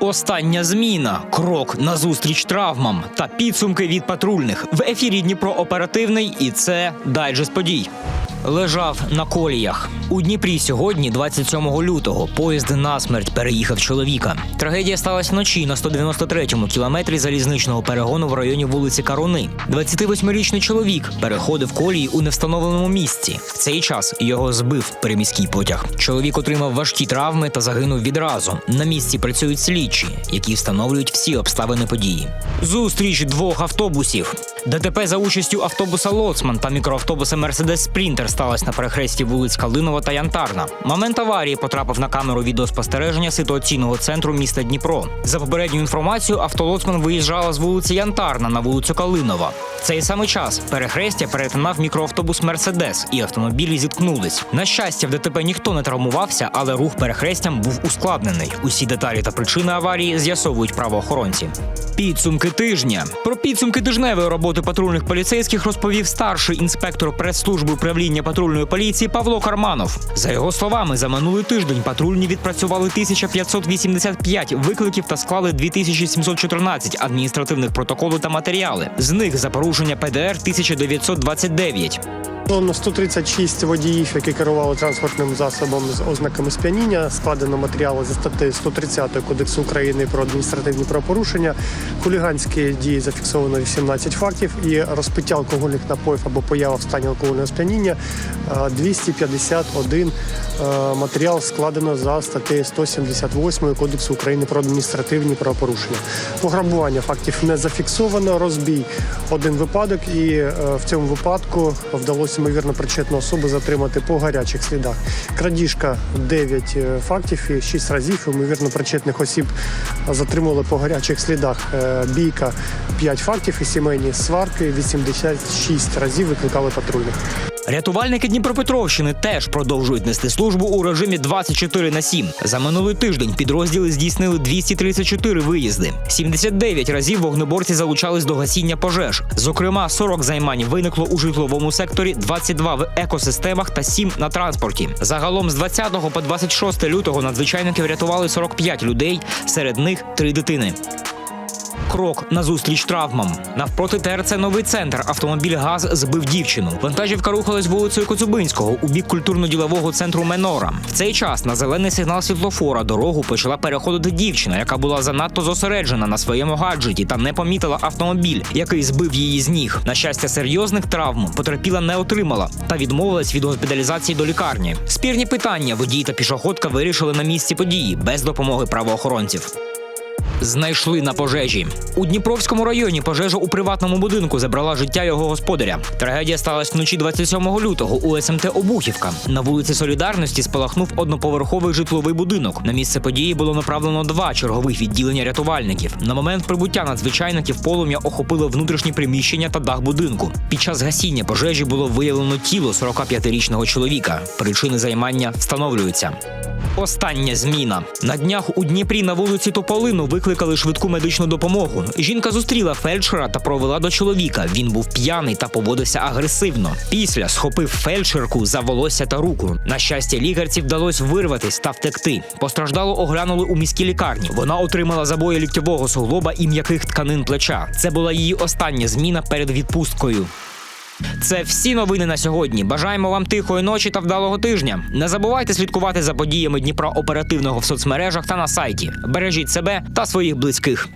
Остання зміна, крок назустріч травмам та підсумки від патрульних. В ефірі Дніпро оперативний, і це дайджест подій. Лежав на коліях у Дніпрі сьогодні, 27 лютого. Поїзд насмерть переїхав чоловіка. Трагедія сталася вночі на 193-му кілометрі залізничного перегону в районі вулиці Каруни. 28-річний чоловік переходив колії у невстановленому місці. В цей час його збив переміський потяг. Чоловік отримав важкі травми та загинув відразу. На місці працюють слідчі, які встановлюють всі обставини події. Зустріч двох автобусів. ДТП за участю автобуса Лоцман та мікроавтобуса Мерседес Спрінтер сталося на перехресті вулиць Калинова та Янтарна. Момент аварії потрапив на камеру відеоспостереження ситуаційного центру міста Дніпро. За попередню інформацію, авто Лоцман виїжджала з вулиці Янтарна на вулицю Калинова. Цей самий час перехрестя перетинав мікроавтобус Мерседес, і автомобілі зіткнулись. На щастя, в ДТП ніхто не травмувався, але рух перехрестям був ускладнений. Усі деталі та причини аварії з'ясовують правоохоронці. Підсумки тижня про підсумки тижневої роботи патрульних поліцейських розповів старший інспектор прес-служби управління патрульної поліції Павло Карманов. За його словами, за минулий тиждень патрульні відпрацювали 1585 викликів та склали 2714 адміністративних протоколів та матеріали. З них за порушення ПДР 1929. Загалом 136 водіїв, які керували транспортним засобом з ознаками сп'яніння, складено матеріали за статтею 130 Кодексу України про адміністративні правопорушення. Хуліганські дії зафіксовано 18 фактів і розпиття алкогольних напоїв або поява в стані алкогольного сп'яніння е, 251 е, матеріал складено за статтею 178 Кодексу України про адміністративні правопорушення. Пограбування фактів не зафіксовано, розбій один випадок, і е, в цьому випадку вдалося ймовірно причетну особу затримати по гарячих слідах. Крадіжка 9 е, фактів і 6 разів ймовірно причетних осіб затримували по гарячих слідах. Е, Бійка 5 фактів і сімейні сварки 86 разів викликали патрульних. Рятувальники Дніпропетровщини теж продовжують нести службу у режимі 24 на 7. За минулий тиждень підрозділи здійснили 234 виїзди. 79 разів вогнеборці залучались до гасіння пожеж. Зокрема, 40 займань виникло у житловому секторі, 22 в екосистемах та 7 на транспорті. Загалом з 20 по 26 лютого надзвичайники врятували 45 людей, серед них 3 дитини. Крок назустріч травмам. Навпроти ТРЦ новий центр. Автомобіль ГАЗ збив дівчину. Вантажівка рухалась вулицею Коцюбинського у бік культурно-ділового центру Менора. В цей час на зелений сигнал світлофора дорогу почала переходити дівчина, яка була занадто зосереджена на своєму гаджеті та не помітила автомобіль, який збив її з ніг. На щастя, серйозних травм потерпіла не отримала та відмовилась від госпіталізації до лікарні. Спірні питання водій та пішоходка вирішили на місці події без допомоги правоохоронців. Знайшли на пожежі у Дніпровському районі. Пожежа у приватному будинку забрала життя його господаря. Трагедія сталася вночі 27 лютого у СМТ Обухівка. На вулиці Солідарності спалахнув одноповерховий житловий будинок. На місце події було направлено два чергових відділення рятувальників. На момент прибуття надзвичайників полум'я охопило внутрішні приміщення та дах будинку. Під час гасіння пожежі було виявлено тіло 45-річного чоловіка. Причини займання встановлюються. Остання зміна на днях у Дніпрі на вулиці Тополину викликали швидку медичну допомогу. Жінка зустріла фельдшера та провела до чоловіка. Він був п'яний та поводився агресивно. Після схопив фельдшерку за волосся та руку. На щастя, лікарці вдалося вирватись та втекти. Постраждало оглянули у міській лікарні. Вона отримала забої ліктьового суглоба і м'яких тканин плеча. Це була її остання зміна перед відпусткою. Це всі новини на сьогодні. Бажаємо вам тихої ночі та вдалого тижня. Не забувайте слідкувати за подіями Дніпра оперативного в соцмережах та на сайті. Бережіть себе та своїх близьких.